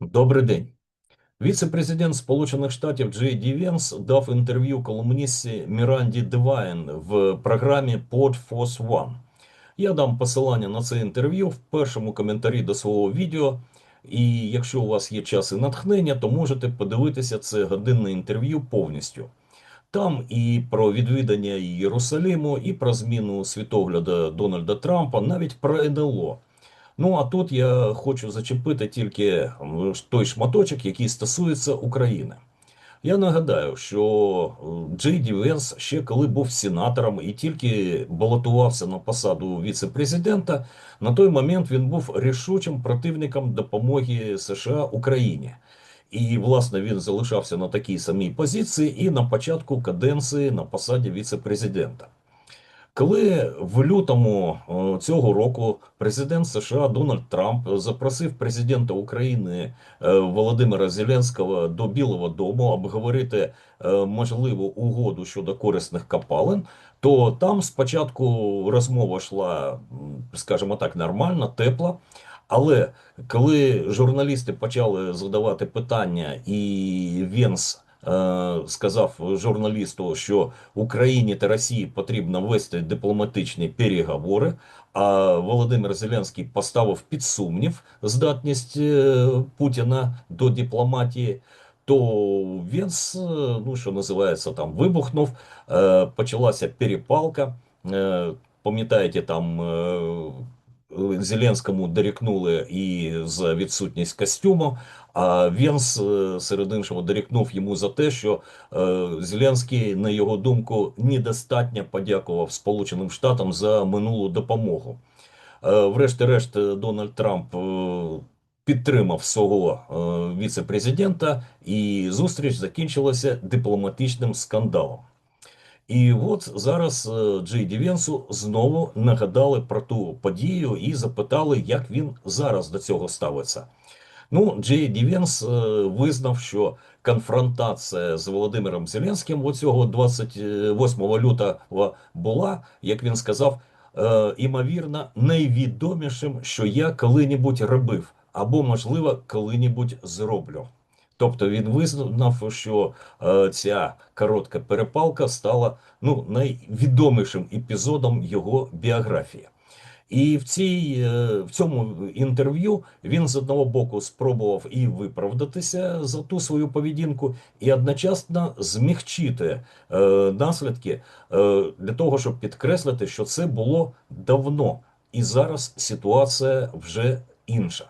Добрий день. Віце-президент Сполучених Штатів Джей Ді Венс дав інтерв'ю колумністці Міранді Девайн в програмі Pod Force One. Я дам посилання на це інтерв'ю в першому коментарі до свого відео. І якщо у вас є час і натхнення, то можете подивитися це годинне інтерв'ю повністю. Там і про відвідання Єрусалиму, і про зміну світогляду Дональда Трампа, навіть про НЛО. Ну а тут я хочу зачепити тільки той шматочок, який стосується України. Я нагадаю, що е, Джей Ді Венс ще коли був сенатором і тільки балотувався на посаду віце-президента, на той момент він був рішучим противником допомоги США Україні. І, власне, він залишався на такій самій позиції і на початку каденції на посаді віце-президента. Коли в лютому цього року президент США Дональд Трамп запросив президента України е, Володимира Зеленського до Білого Дому обговорити е, можливу угоду щодо корисних копалин, то там спочатку розмова йшла, скажімо так, нормально, тепла. Але коли журналісти почали задавати питання, і Венс сказав журналісту, що Україні та Росії потрібно вести дипломатичні переговори. А Володимир Зеленський поставив під сумнів здатність е, Путіна до дипломатії. То Венс, е, ну що називається, там вибухнув, е, почалася перепалка. Е, Пам'ятаєте, там е, Зеленському дорікнули і за відсутність костюму. А Венс, е, серед іншого, дорікнув йому за те, що е, Зеленський, на його думку, недостатньо подякував Сполученим Штатам за минулу допомогу. Е, Врешті-решт, е, Дональд Трамп е, підтримав свого віце-президента, і зустріч закінчилася дипломатичним скандалом. І от зараз е, Джей Ді Венсу знову нагадали про ту подію і запитали, як він зараз до цього ставиться. Ну, Джей Ді Венс е, визнав, що конфронтація з Володимиром Зеленським оцього 28 лютого була, як він сказав, е, імовірно, найвідомішим, що я коли-небудь робив, або, можливо, коли-небудь зроблю. Тобто він визнав, що е, ця коротка перепалка стала ну, найвідомішим епізодом його біографії. І в цій, е, в цьому інтерв'ю він з одного боку спробував і виправдатися за ту свою поведінку, і одночасно змягчити е, наслідки е, для того, щоб підкреслити, що це було давно, і зараз ситуація вже інша.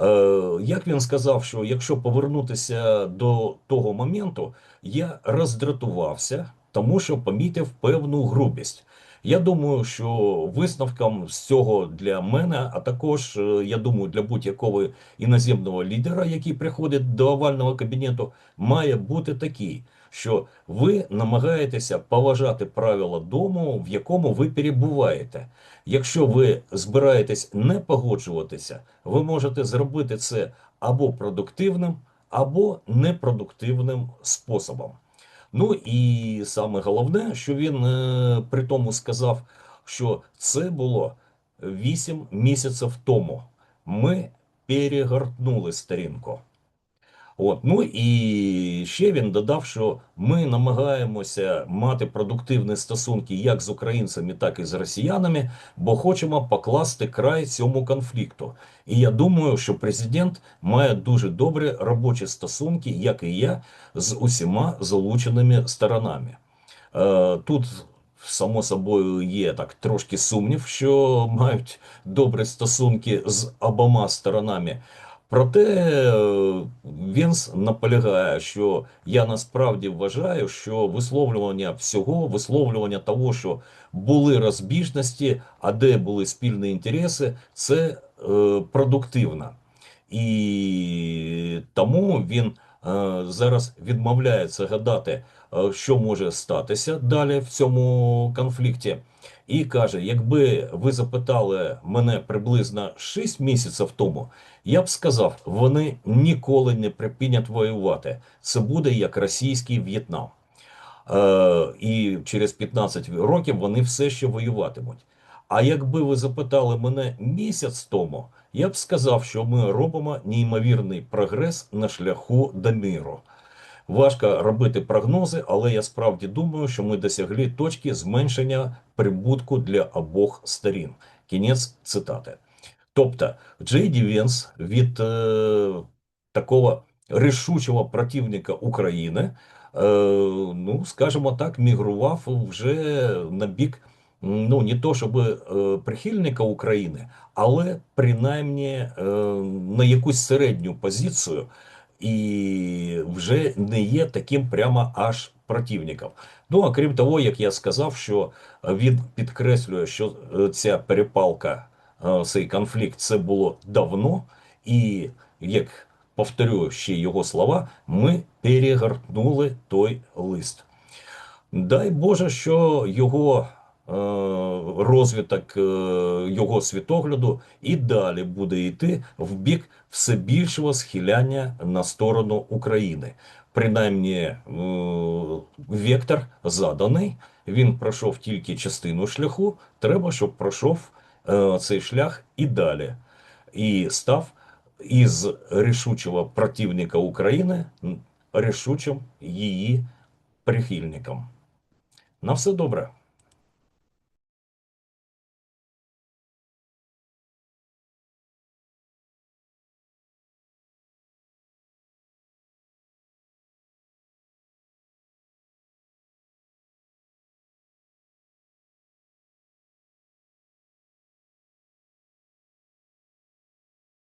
Е, Як він сказав, що якщо повернутися до того моменту, я роздратувався, тому що помітив певну грубість. Я думаю, що висновком з цього для мене, а також е, я думаю, для будь-якого іноземного лідера, який приходить до овального кабінету, має бути такий, що ви намагаєтеся поважати правила дому, в якому ви перебуваєте. Якщо ви збираєтесь не погоджуватися, ви можете зробити це або продуктивним, або непродуктивним способом. Ну і саме головне, що він е, при тому сказав, що це було 8 місяців тому. Ми перегорнули сторінку. От, ну і ще він додав, що ми намагаємося мати продуктивні стосунки як з українцями, так і з росіянами, бо хочемо покласти край цьому конфлікту. І я думаю, що президент має дуже добрі робочі стосунки, як і я, з усіма залученими сторонами. Е, тут, само собою, є так трошки сумнів, що мають добрі стосунки з обома сторонами. Проте е, Вінс наполягає, що я насправді вважаю, що висловлювання всього, висловлювання того, що були розбіжності, а де були спільні інтереси, це е, продуктивно. І тому він е, зараз відмовляється гадати, що може статися далі в цьому конфлікті. І каже: якби ви запитали мене приблизно 6 місяців тому, я б сказав, вони ніколи не припинять воювати. Це буде як російський В'єтнам. Е, і через 15 років вони все ще воюватимуть. А якби ви запитали мене місяць тому, я б сказав, що ми робимо неймовірний прогрес на шляху до миру. Важко робити прогнози, але я справді думаю, що ми досягли точки зменшення прибутку для обох сторін. Кінець цитати. Тобто, Джей Ді Венс від е, такого рішучого противника України, е, ну, скажімо так, мігрував вже на бік, ну, не то щоб е, прихильника України, але принаймні е, на якусь середню позицію і вже не є таким прямо аж противником. Ну, а крім того, як я сказав, що він підкреслює, що е, ця перепалка, е, цей конфлікт, це було давно, і як повторюю ще його слова, ми перегорнули той лист. Дай Боже, що його розвиток е, його світогляду і далі буде йти в бік все більшого схиляння на сторону України. Принаймні, е, вектор заданий. Він пройшов тільки частину шляху. Треба, щоб пройшов е, цей шлях і далі. І став із рішучого противника України рішучим її прихильником. На все добре.